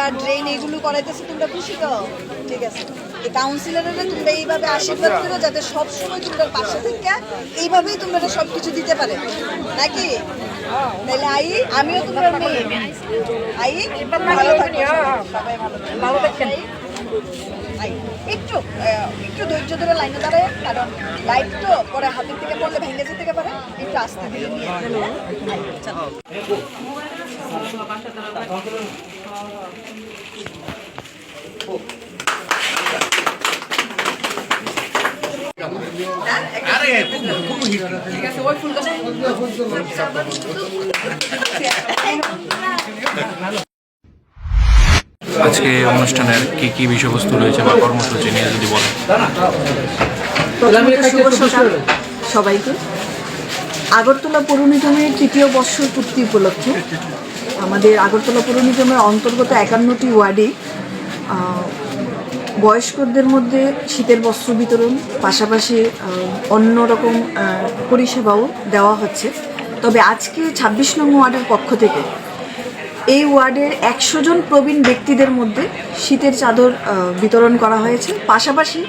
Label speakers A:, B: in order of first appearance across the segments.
A: রাস্তাঘাট ড্রেন এগুলো করাইতেছে তোমরা খুশি তো? ঠিক আছে। কাউন্সিলরেরা তোমরা এইভাবে আশীর্বাদ করো যাতে সব সময় তোমরা পাশে থেকে এইভাবেই তোমরা সব কিছু দিতে পারে। নাকি? তাহলে আই আমিও তোমার মেয়ে। আই ভালো থাকো। সবাই ভালো থাকো। ভালো থাকবেন। আই একটু একটু ধৈর্য ধরে লাইনে দাঁড়ায় কারণ লাইট তো পরে হাতের থেকে পড়লে ভেঙে যেতে পারে। একটু আস্তে ধীরে নিয়ে।
B: আজকে অনুষ্ঠানের কি কি বিষয়বস্তু রয়েছে বা কর্মসূচি নিয়ে যদি বলেন।
A: সবাইকে। আগরতলা পৌর নিগমের তৃতীয় বর্ষ পূর্তি উপলক্ষে আমাদের আগরতলা পৌর নিগমের অন্তর্গত একান্নটি ওয়ার্ডে বয়স্কদের মধ্যে শীতের বস্ত্র বিতরণ, পাশাপাশি অন্য রকম পরিষেবাও দেওয়া হচ্ছে। তবে আজকে ছাব্বিশ নং ওয়ার্ডের পক্ষ থেকে এই ওয়ার্ডের একশো জন প্রবীণ ব্যক্তিদের মধ্যে শীতের চাদর বিতরণ করা হয়েছে। পাশাপাশি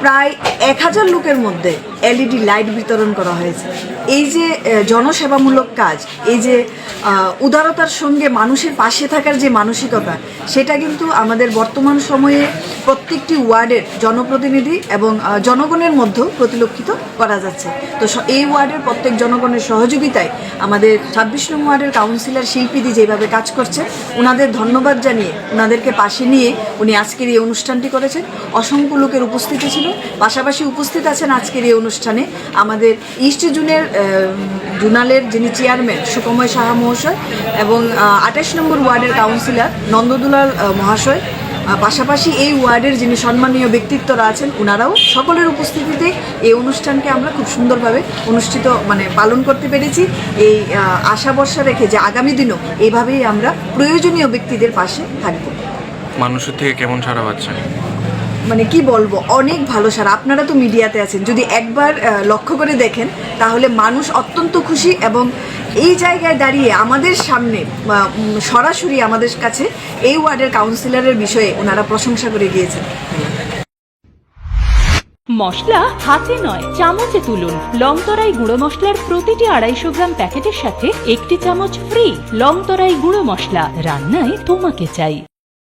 A: প্রায় এক হাজার লোকের মধ্যে এলইডি লাইট বিতরণ করা হয়েছে। এই যে জনসেবামূলক কাজ, এই যে উদারতার সঙ্গে মানুষের পাশে থাকার যে মানসিকতা, সেটা কিন্তু আমাদের বর্তমান সময়ে প্রত্যেকটি ওয়ার্ডের জনপ্রতিনিধি এবং জনগণের মধ্যেও প্রতিলক্ষিত করা যাচ্ছে। তো এই ওয়ার্ডের প্রত্যেক জনগণের সহযোগিতায় আমাদের ছাব্বিশ নং ওয়ার্ডের কাউন্সিলর শিল্পীদি যেভাবে কাজ করছে ওনাদের ধন্যবাদ জানিয়ে ওনাদেরকে পাশে নিয়ে উনি আজকের এই অনুষ্ঠানটি করেছেন। অসংখ্য লোকের উপস্থিতি ছিল, পাশাপাশি উপস্থিত আছেন আজকের এই অনুষ্ঠানে আমাদের ইস্ট জুনের জুনালের যিনি চেয়ারম্যান সুকময় সাহা মহাশয় এবং আঠাশ নম্বর ওয়ার্ডের কাউন্সিলর নন্দদুলাল মহাশয়। পাশাপাশি এই ওয়ার্ডের যিনি সম্মানীয় ব্যক্তিত্বরা আছেন ওনারাও সকলের উপস্থিতিতে এই অনুষ্ঠানকে আমরা খুব সুন্দরভাবে অনুষ্ঠিত মানে পালন করতে পেরেছি। এই আশা ভরসা রেখে যে আগামী দিনও এইভাবেই আমরা প্রয়োজনীয় ব্যক্তিদের পাশে থাকব।
B: মানুষের থেকে কেমন সারা পাচ্ছেন?
A: মানে কি বলব, অনেক ভালো সারা। আপনারা তো মিডিয়াতে আছেন। যদি একবার লক্ষ্য করে দেখেন, তাহলে মানুষ অত্যন্ত খুশি এবং এই জায়গায় দাঁড়িয়ে আমাদের সামনে সরাসরি আমাদের কাছে এই ওয়ার্ডের কাউন্সিলরের বিষয়ে ওনারা প্রশংসা করে গিয়েছেন।
C: মশলা হাতে নয়, চামচে তুলুন। লংতরাই গুঁড়ো মশলার প্রতিটি আড়াইশো গ্রাম প্যাকেটের সাথে একটি চামচ ফ্রি লংতরাই গুঁড়ো মশলা। রান্নায় তোমাকে চাই।